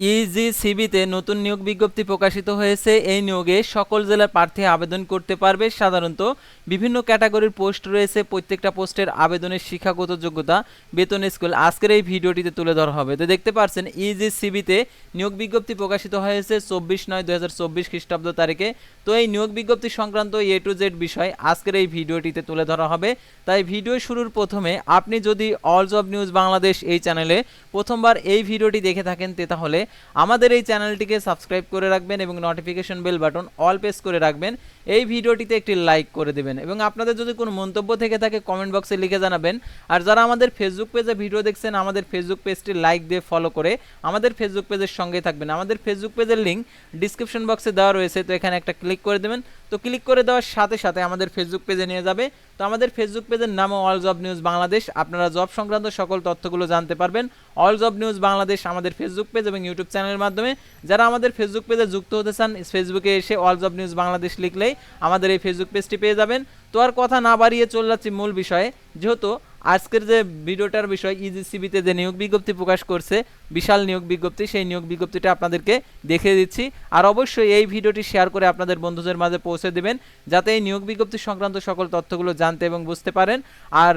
ইজিসিবিতে নতুন নিয়োগ বিজ্ঞপ্তি প্রকাশিত হয়েছে। এই নিয়োগে সকল জেলার প্রার্থী আবেদন করতে পারবে। সাধারণত বিভিন্ন ক্যাটাগরির পোস্ট রয়েছে। প্রত্যেকটা পোস্টের আবেদনের শিক্ষাগত যোগ্যতা বেতন স্কুল। আজকের এই ভিডিওটিতে তুলে ধরা হবে। তো দেখতে পাচ্ছেন ইজিসিবিতে নিয়োগ বিজ্ঞপ্তি প্রকাশিত হয়েছে চব্বিশ নয় দু হাজার চব্বিশ খ্রিস্টাব্দ তারিখে। তো এই নিয়োগ বিজ্ঞপ্তি সংক্রান্ত এ টু জেড বিষয় আজকের এই ভিডিওটিতে তুলে ধরা হবে। তাই ভিডিও শুরুর প্রথমে আপনি যদি অল জব নিউজ বাংলাদেশ এই চ্যানেলে প্রথমবার এই ভিডিওটি দেখে থাকেন, তে তাহলে আমাদের এই চ্যানেলটিকে সাবস্ক্রাইব করে রাখবেন এবং notification bell button all press করে রাখবেন। এই ভিডিওটিতে একটি লাইক করে দেবেন। এবং আপনাদের যদি কোনো মন্তব্য থেকে থাকে কমেন্ট বক্সে লিখে জানাবেন। আর যারা আমাদের ফেসবুক পেজে ভিডিও দেখছেন, আমাদের ফেসবুক পেজটি লাইক দিয়ে ফলো করে আমাদের ফেসবুক পেজের সঙ্গে থাকবেন। আমাদের ফেসবুক পেজের লিঙ্ক ডিসক্রিপশন বক্সে দেওয়া রয়েছে, তো এখানে একটা ক্লিক করে দেবেন। তো ক্লিক করে দেওয়ার সাথে সাথে আমাদের ফেসবুক পেজে নিয়ে যাবে। তো আমাদের ফেসবুক পেজের নাম অল জব নিউজ বাংলাদেশ আপনারা জব সংক্রান্ত সকল তথ্যগুলো জানতে পারবেন। অল জব নিউজ বাংলাদেশ আমাদের ফেসবুক পেজ এবং ইউটিউব চ্যানেলের মাধ্যমে। যারা আমাদের ফেসবুক পেজে যুক্ত হতে চান ফেসবুকে এসে অল জব নিউজ বাংলাদেশ লিখলেই আমাদের এই ফেসবুক পেজটি পেয়ে যাবেন। তো আর কথা না বাড়িয়ে চলে যাচ্ছি মূল বিষয়ে। যেহেতু আজকের যে ভিডিওটার বিষয় ইজিসিবিতে যে নিয়োগ বিজ্ঞপ্তি প্রকাশ করছে, বিশাল নিয়োগ বিজ্ঞপ্তি, সেই নিয়োগ বিজ্ঞপ্তিটা আপনাদেরকে দেখে দিচ্ছি। আর অবশ্যই এই ভিডিওটি শেয়ার করে আপনাদের বন্ধুদের মাঝে পৌঁছে দেবেন, যাতে এই নিয়োগ বিজ্ঞপ্তি সংক্রান্ত সকল তথ্যগুলো জানতে এবং বুঝতে পারেন। আর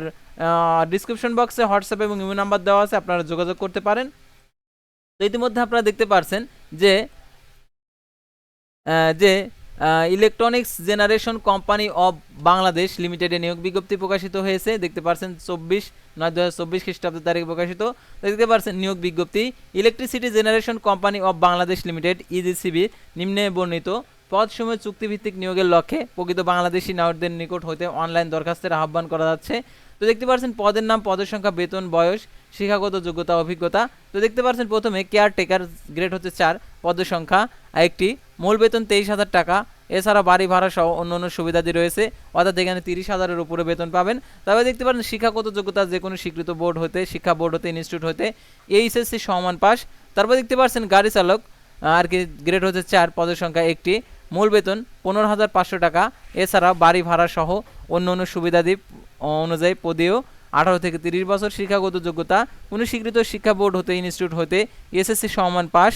ডিসক্রিপশন বক্সে হোয়াটসঅ্যাপ এবং ইমেল নাম্বার দেওয়া আছে, আপনারা যোগাযোগ করতে পারেন। তো ইতিমধ্যে আপনারা দেখতে পারছেন যে যে electronics generation company of Bangladesh লিমিটেডে নিয়োগ বিজ্ঞপ্তি প্রকাশিত হয়েছে। দেখতে পাচ্ছেন চব্বিশ নয় দু হাজার চব্বিশ খ্রিস্টাব্দ তারিখে প্রকাশিত। দেখতে পাচ্ছেন নিয়োগ বিজ্ঞপ্তি। Electricity generation company of Bangladesh limited EGCB নিম্নে বর্ণিত। পদসমূহ চুক্তিভিত্তিক নিয়োগের লক্ষ্যে প্রকৃত বাংলাদেশি নাগরিকদের নিকট হতে অনলাইন দরখাস্তের আহ্বান করা যাচ্ছে। তো দেখতে পাচ্ছেন পদের নাম, পদের সংখ্যা, বেতন, বয়স, শিক্ষাগত যোগ্যতা, অভিজ্ঞতা। তো দেখতে পাচ্ছেন প্রথমে কেয়ার টেকার গ্রেড হচ্ছে চার, পদের সংখ্যা একটি মূল বেতন তেইশ হাজার টাকা। এছাড়া বাড়ি ভাড়া সহ অন্য অন্য সুবিধাদি রয়েছে। অর্থাৎ এখানে তিরিশ হাজারের উপরে বেতন পাবেন, তবে দেখতে পারেন শিক্ষাগত যোগ্যতা যে কোনো স্বীকৃত বোর্ড হতে, শিক্ষা বোর্ড হতে, ইনস্টিটিউট হতে, এইচএসসি সমান পাস। তারপর দেখতে পাচ্ছেন গাড়ি চালক, আর কি গ্রেড হচ্ছে চার, পদের সংখ্যা একটি। মূল বেতন পনেরো হাজার পাঁচশো টাকা। এছাড়া বাড়ি ভাড়া সহ অন্য অন্য সুবিধাদি অনুযায়ী পদেও আঠারো থেকে তিরিশ বছর শিক্ষাগত যোগ্যতা। কোনো স্বীকৃত শিক্ষা বোর্ড হতে, ইনস্টিটিউট হতে, এসএসসি সমান পাস।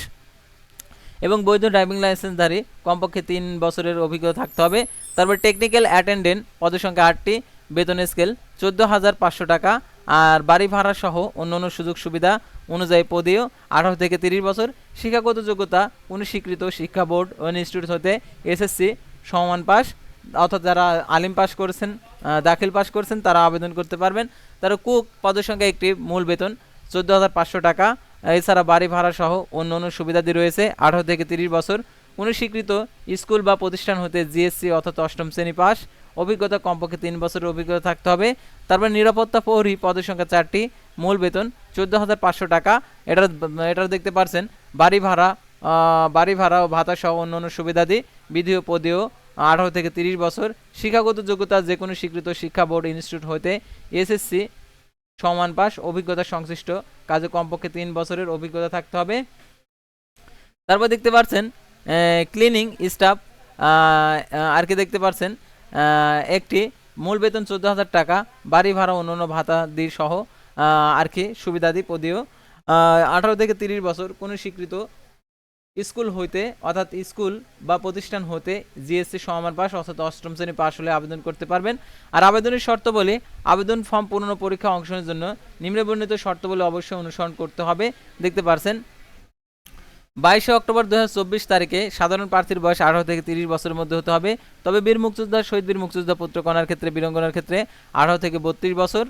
এবং বৈধ ড্রাইভিং লাইসেন্সধারী কমপক্ষে তিন বছরের অভিজ্ঞতা থাকতে হবে। তারপর টেকনিক্যাল অ্যাটেন্ডেন্ট পদের সংখ্যা আটটি, বেতন স্কেল চোদ্দ হাজার পাঁচশো টাকা আর বাড়ি ভাড়া সহ অন্যান্য সুযোগ সুবিধা অনুযায়ী পদেও আঠারো থেকে তিরিশ বছর। শিক্ষাগত যোগ্যতা কোনো স্বীকৃত শিক্ষা বোর্ড ও ইনস্টিটিউট হতে এসএসসি সমান পাস, অর্থাৎ যারা আলিম পাস করেছেন দাখিল পাস করেছেন, তারা আবেদন করতে পারবেন। তারা কুক পদের সংখ্যা একটি, মূল বেতন চোদ্দ হাজার পাঁচশো টাকা এছাড়া বাড়ি ভাড়া সহ অন্য অন্য সুবিধাদি রয়েছে। আঠারো থেকে তিরিশ বছর কোনো স্বীকৃত স্কুল বা প্রতিষ্ঠান হতে জিএসসি অর্থাৎ অষ্টম শ্রেণি পাস। অভিজ্ঞতা কমপক্ষে তিন বছরের অভিজ্ঞতা থাকতে হবে। তারপর নিরাপত্তা প্রহরী পদের সংখ্যা চারটি। মূল বেতন চোদ্দ হাজার পাঁচশো টাকা। এটার এটার দেখতে পারছেন, বাড়ি ভাড়া বাড়ি ভাড়া ও ভাতা সহ অন্য অন্য সুবিধাদি বিধি ও পদেও আঠারো থেকে তিরিশ বছর শিক্ষাগত যোগ্যতা যে কোনো স্বীকৃত শিক্ষা বোর্ড ইনস্টিটিউট হতে এসএসসি সমান পাস অভিজ্ঞতা সংশ্লিষ্ট। কাজে কমপক্ষে তিন বছরের অভিজ্ঞতা থাকতে হবে। তারপর দেখতে পাচ্ছেন ক্লিনিং স্টাফ আর কি দেখতে পাচ্ছেন একটি মূল বেতন চোদ্দ হাজার টাকা, বাড়ি ভাড়া অন্যান্য ভাতা দি সহ আর কি সুবিধাদি পদীয়। আঠারো থেকে তিরিশ বছর, কোনো স্বীকৃত স্কুল হইতে, অর্থাৎ স্কুল বা প্রতিষ্ঠান হতে জিএসসি সমান পাস অর্থাৎ অষ্টম শ্রেণি পাস হলে আবেদন করতে পারবেন। আর আবেদনের শর্ত বলে আবেদন ফর্ম পূর্ণ পরীক্ষা অংশগ্রহণের জন্য নিম্নবর্ণিত শর্ত বলে অবশ্যই অনুসরণ করতে হবে। দেখতে পারছেন? বাইশে অক্টোবর দু হাজার চব্বিশ তারিখে সাধারণ প্রার্থীর বয়স আঠারো থেকে তিরিশ বছরের মধ্যে হতে হবে। তবে বীর মুক্তিযোদ্ধা, শহীদ বীর মুক্তিযোদ্ধা পুত্রকণার ক্ষেত্রে, বীরঙ্গনার ক্ষেত্রে আঠারো থেকে বত্রিশ বছর।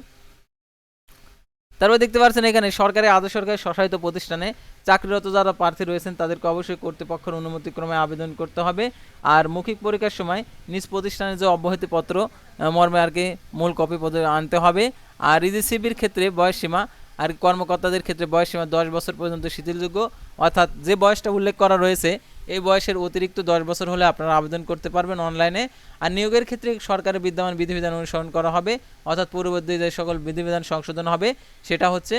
তারপর দেখতে পাচ্ছেন এখানে সরকারি আধা সরকারি স্বশাসিত প্রতিষ্ঠানে চাকরিরত যারা প্রার্থী রয়েছেন, তাদেরকে অবশ্যই কর্তৃপক্ষের অনুমতিক্রমে আবেদন করতে হবে। আর মৌখিক পরীক্ষার সময় নিজ প্রতিষ্ঠানের যে অব্যাহতিপত্র মর্মে আর কি মূল কপি পদে আনতে হবে। আর রিজিসিবির ক্ষেত্রে বয়সসীমা, আর কর্মকর্তাদের ক্ষেত্রে বয়সসীমা দশ বছর পর্যন্ত শিথিলযোগ্য। অর্থাৎ যে বয়সটা উল্লেখ করা রয়েছে এই বয়সের অতিরিক্ত দশ বছর হলে আপনারা আবেদন করতে পারবেন অনলাইনে। আর নিয়োগের ক্ষেত্রে সরকারের বিদ্যমান বিধিবিধান অনুসরণ করা হবে, অর্থাৎ পূর্ববর্তী যে সকল বিধিবিধান সংশোধন হবে, সেটা হচ্ছে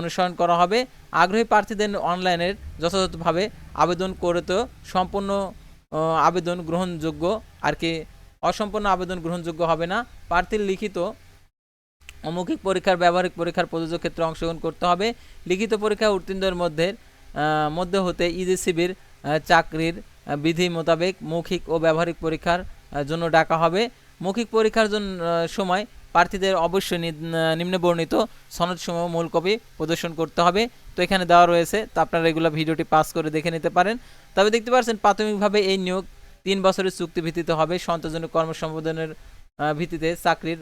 অনুসরণ করা হবে। আগ্রহী প্রার্থীদের অনলাইনের যথাযথভাবে আবেদন করে তো সম্পূর্ণ আবেদন গ্রহণযোগ্য, আর কি অসম্পূর্ণ আবেদন গ্রহণযোগ্য হবে না। প্রার্থীর লিখিত অমৌখিক পরীক্ষার, ব্যবহারিক পরীক্ষার প্রযোজ্য ক্ষেত্রে অংশগ্রহণ করতে হবে। লিখিত পরীক্ষা উত্তীর্ণদের মধ্যে মধ্যে হতে ইজিসিবির চাকরির বিধি মোতাবেক মৌখিক ও ব্যবহারিক পরীক্ষার জন্য ডাকা হবে। মৌখিক পরীক্ষার জন্য সময় প্রার্থীদের অবশ্যই নি- আহ, নিম্নে বর্ণিত সনদসমূহ মূল কপি প্রদর্শন করতে হবে। তো এখানে দেওয়া রয়েছে তো আপনারা এগুলো ভিডিওটি পাস করে দেখে নিতে পারেন। তবে দেখতে পাচ্ছেন প্রাথমিকভাবে এই নিয়োগ তিন বছরের চুক্তি ভিত্তিতে হবে। সন্তোষজনক কর্মসম্পাদনের ভিত্তিতে চাকরির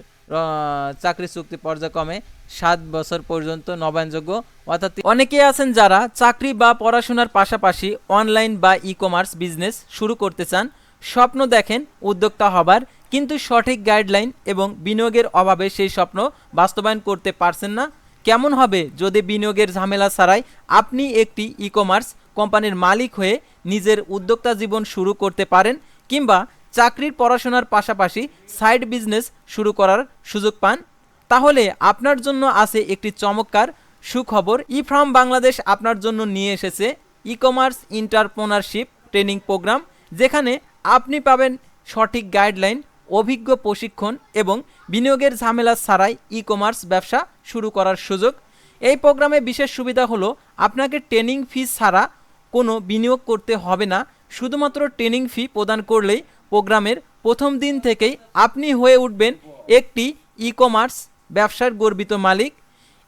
চাকরি চুক্তি পর্যায়ক্রমে সাত বছর পর্যন্ত নবায়নযোগ্য। অর্থাৎ অনেকেই আছেন যারা চাকরি বা পড়াশোনার পাশাপাশি অনলাইন বা ই কমার্স বিজনেস শুরু করতে চান। স্বপ্ন দেখেন উদ্যোক্তা হবার, কিন্তু সঠিক গাইডলাইন এবং বিনিয়োগের অভাবে সেই স্বপ্ন বাস্তবায়ন করতে পারছেন না। কেমন হবে যদি বিনিয়োগের ঝামেলা ছাড়াই আপনি একটি ই কমার্স কোম্পানির মালিক হয়ে নিজের উদ্যোক্তা জীবন শুরু করতে পারেন, কিংবা চাকরির পড়াশোনার পাশাপাশি সাইড বিজনেস শুরু করার সুযোগ পান। তাহলে আপনার জন্য আছে একটি চমৎকার সুখবর। ই ফার্ম বাংলাদেশ আপনার জন্য নিয়ে এসেছে e commerce entrepreneurship training program যেখানে আপনি পাবেন সঠিক গাইডলাইন অভিজ্ঞ প্রশিক্ষণ এবং বিনিয়োগের ঝামেলা ছাড়াই ই কমার্স ব্যবসা শুরু করার সুযোগ। এই প্রোগ্রামে বিশেষ সুবিধা হলো আপনাকে ট্রেনিং ফি ছাড়া কোনো বিনিয়োগ করতে হবে না। শুধুমাত্র ট্রেনিং ফি প্রদান করলেই প্রোগ্রামের প্রথম দিন থেকেই আপনি হয়ে উঠবেন একটি ই কমার্স ব্যবসার গর্বিত মালিক।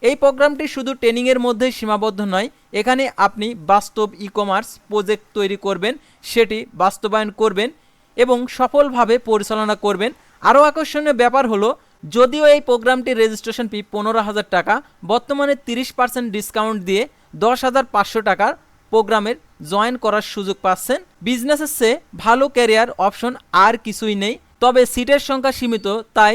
এই প্রোগ্রামটি শুধু ট্রেনিংয়ের মধ্যেই সীমাবদ্ধ নয়, এখানে আপনি বাস্তব ই কমার্স প্রজেক্ট তৈরি করবেন, সেটি বাস্তবায়ন করবেন এবং সফলভাবে পরিচালনা করবেন। আরও আকর্ষণীয় ব্যাপার হলো, যদিও এই প্রোগ্রামটির রেজিস্ট্রেশন ফি পনেরো হাজার টাকা, বর্তমানে তিরিশ পার্সেন্ট ডিসকাউন্ট দিয়ে দশ হাজার পাঁচশো টাকার প্রোগ্রামের জয়েন করার সুযোগ পাচ্ছেন। বিজনেসের চেয়ে ভালো ক্যারিয়ার অপশন আর কিছুই নেই, তবে সিটের সংখ্যা সীমিত, তাই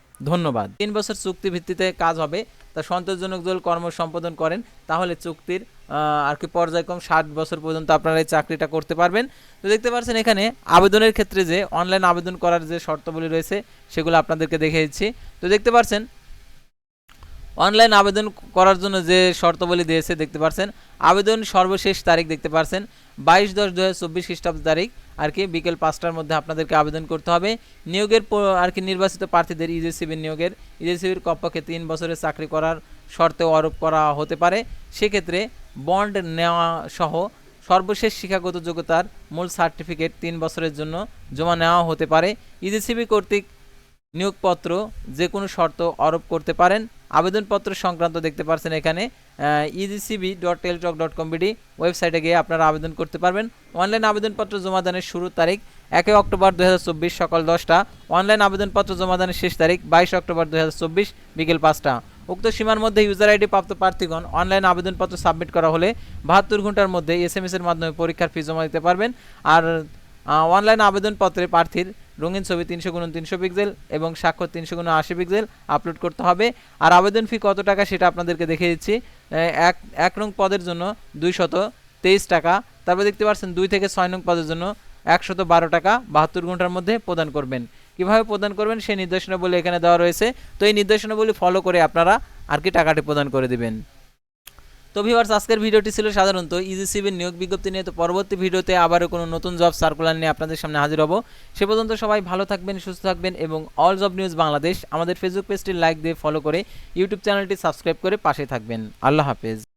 ধন্যবাদ। তিন বছর চুক্তি ভিত্তিতে কাজ হবে, তা সন্তোষজনক দল কর্ম সম্পাদন করেন, তাহলে চুক্তির আর কি পর্যায়ক্রম ষাট বছর পর্যন্ত আপনারা এই চাকরিটা করতে পারবেন। তো দেখতে পাচ্ছেন এখানে আবেদনের ক্ষেত্রে যে অনলাইন আবেদন করার যে শর্তাবলী রয়েছে, সেগুলো আপনাদেরকে দেখে দিচ্ছি তো দেখতে পাচ্ছেন অনলাইন আবেদন করার জন্য যে শর্তাবলী দিয়েছে, দেখতে পাচ্ছেন আবেদন সর্বশেষ তারিখ দেখতে পাচ্ছেন বাইশ দশ দু হাজার চব্বিশ খ্রিস্টাব্দ তারিখ, আর কি বিকেল পাঁচটার মধ্যে আপনাদেরকে আবেদন করতে হবে। নিয়োগের আর কি নির্বাচিত প্রার্থীদের ইজেসিবির নিয়োগের ইজেসিবির কমপক্ষে তিন বছরের চাকরি করার শর্তেও আরোপ করা হতে পারে। সেক্ষেত্রে বন্ড নেওয়া সহ সর্বশেষ শিক্ষাগত যোগ্যতার মূল সার্টিফিকেট তিন বছরের জন্য জমা নেওয়া হতে পারে। ইজেসিবি কর্তৃক নিয়োগপত্র যে কোনো শর্ত আরোপ করতে পারেন। আবেদনপত্র সংক্রান্ত দেখতে পাচ্ছেন এখানে EGCB dot Teletalk dot com BD ওয়েবসাইটে গিয়ে আপনারা আবেদন করতে পারবেন। অনলাইন আবেদনপত্র জমা দানের শুরুর তারিখ একই অক্টোবর দুই হাজার চব্বিশ সকাল দশটা। অনলাইন আবেদনপত্র জমা দানের শেষ তারিখ বাইশ অক্টোবর দুই হাজার চব্বিশ বিকেল পাঁচটা। উক্ত সীমার মধ্যে ইউজার আইডি প্রাপ্ত প্রার্থীগণ অনলাইন আবেদনপত্র সাবমিট করা হলে বাহাত্তর ঘণ্টার মধ্যে এস এর মাধ্যমে পরীক্ষার ফি জমা দিতে পারবেন। আর অনলাইন আবেদনপত্রে প্রার্থীর রঙিন ছবি তিনশো গুণ তিনশো পিক্সেল এবং স্বাক্ষর তিনশো গুণ আশি পিক্সেল আপলোড করতে হবে। আর আবেদন ফি কত টাকা সেটা আপনাদেরকে দেখে দিচ্ছি। এক এক নং পদের জন্য দুইশত তেইশ টাকা। তারপর দেখতে পাচ্ছেন দুই থেকে ছয় নং পদের জন্য একশত বারো টাকা বাহাত্তর ঘণ্টার মধ্যে প্রদান করবেন। কীভাবে প্রদান করবেন সেই নির্দেশনাবলী এখানে দেওয়া রয়েছে। তো এই নির্দেশনাবলী ফলো করে আপনারা আর কি টাকাটি প্রদান করে দিবেন। তো ভিউয়ার্স আজকের ভিডিওটি ছিল সাধারণত ইজিসিবির নিয়োগ বিজ্ঞপ্তি নিয়ে। তো পরবর্তী ভিডিওতে আবারও কোনো নতুন জব সার্কুলার নিয়ে আপনাদের সামনে হাজির হব। সে পর্যন্ত সবাই ভালো থাকবেন, সুস্থ থাকবেন এবং অল জব নিউজ বাংলাদেশ। আমাদের ফেসবুক পেজটি লাইক দিয়ে ফলো করে ইউটিউব চ্যানেলটি সাবস্ক্রাইব করে পাশে থাকবেন। আল্লাহ হাফেজ।